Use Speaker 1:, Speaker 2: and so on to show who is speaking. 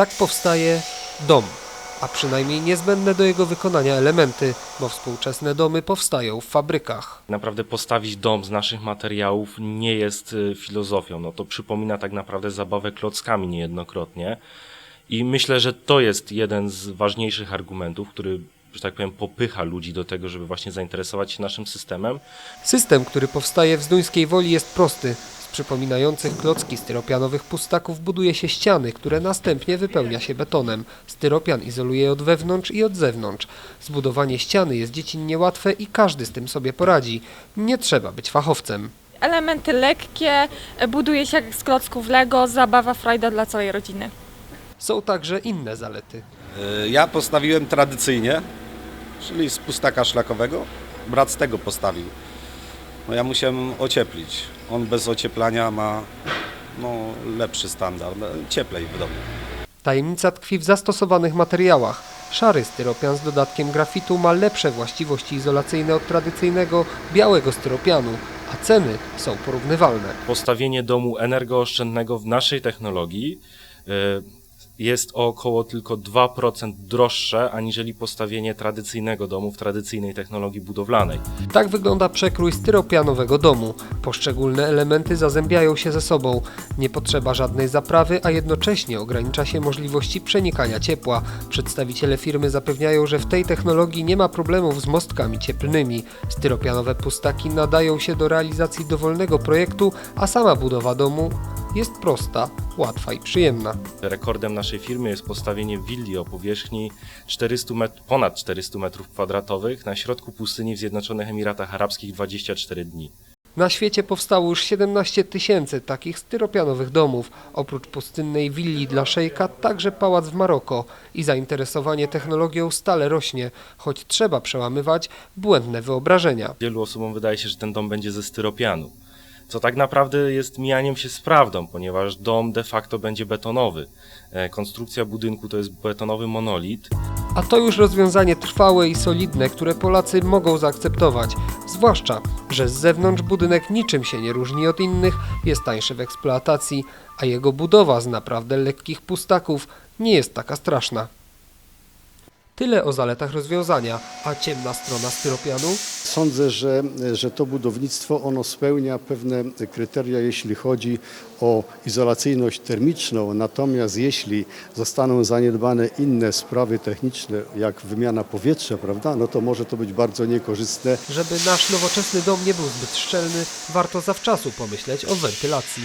Speaker 1: Tak powstaje dom, a przynajmniej niezbędne do jego wykonania elementy, bo współczesne domy powstają w fabrykach.
Speaker 2: Naprawdę postawić dom z naszych materiałów nie jest y, filozofią. No to przypomina tak naprawdę zabawę klockami niejednokrotnie. I myślę, że to jest jeden z ważniejszych argumentów, który, że tak powiem, popycha ludzi do tego, żeby właśnie zainteresować się naszym systemem.
Speaker 1: System, który powstaje w Zduńskiej Woli jest prosty. Z przypominających klocki styropianowych pustaków buduje się ściany, które następnie wypełnia się betonem. Styropian izoluje je od wewnątrz i od zewnątrz. Zbudowanie ściany jest dziecinnie łatwe i każdy z tym sobie poradzi. Nie trzeba być fachowcem.
Speaker 3: Elementy lekkie, buduje się jak z klocków Lego, zabawa, frajda dla całej rodziny.
Speaker 1: Są także inne zalety.
Speaker 4: Y, Ja postawiłem tradycyjnie, czyli z pustaka szlakowego. Brat z tego postawił. No ja musiałem ocieplić. On bez ocieplania ma no, lepszy standard, cieplej w domu.
Speaker 1: Tajemnica tkwi w zastosowanych materiałach. Szary styropian z dodatkiem grafitu ma lepsze właściwości izolacyjne od tradycyjnego białego styropianu, a ceny są porównywalne.
Speaker 2: Postawienie domu energooszczędnego w naszej technologii y, jest o około tylko 2% droższe aniżeli postawienie tradycyjnego domu w tradycyjnej technologii budowlanej.
Speaker 1: Tak wygląda przekrój styropianowego domu. Poszczególne elementy zazębiają się ze sobą. Nie potrzeba żadnej zaprawy, a jednocześnie ogranicza się możliwości przenikania ciepła. Przedstawiciele firmy zapewniają, że w tej technologii nie ma problemów z mostkami cieplnymi. Styropianowe pustaki nadają się do realizacji dowolnego projektu, a sama budowa domu jest prosta, łatwa i przyjemna.
Speaker 2: Rekordem naszej firmy jest postawienie willi o powierzchni 400 met- ponad 400 m2 na środku pustyni w Zjednoczonych Emiratach Arabskich 24 dni.
Speaker 1: Na świecie powstało już 17 tysięcy takich styropianowych domów. Oprócz pustynnej willi dla szejka, także pałac w Maroko. I zainteresowanie technologią stale rośnie, choć trzeba przełamywać błędne wyobrażenia.
Speaker 2: Wielu osobom wydaje się, że ten dom będzie ze styropianu, co tak naprawdę jest mijaniem się z prawdą, ponieważ dom de facto będzie betonowy. E, Konstrukcja budynku to jest betonowy monolit,
Speaker 1: A to już rozwiązanie trwałe i solidne, które Polacy mogą zaakceptować. Zwłaszcza, że z zewnątrz budynek niczym się nie różni od innych, jest tańszy w eksploatacji, a jego budowa z naprawdę lekkich pustaków nie jest taka straszna. Tyle o zaletach rozwiązania, a ciemna strona styropianu?
Speaker 5: Sądzę, że, że to budownictwo ono spełnia pewne kryteria, jeśli chodzi o izolacyjność termiczną, natomiast jeśli zostaną zaniedbane inne sprawy techniczne, jak wymiana powietrza, prawda, no to może to być bardzo niekorzystne.
Speaker 1: Żeby nasz nowoczesny dom nie był zbyt szczelny, warto zawczasu pomyśleć o wentylacji.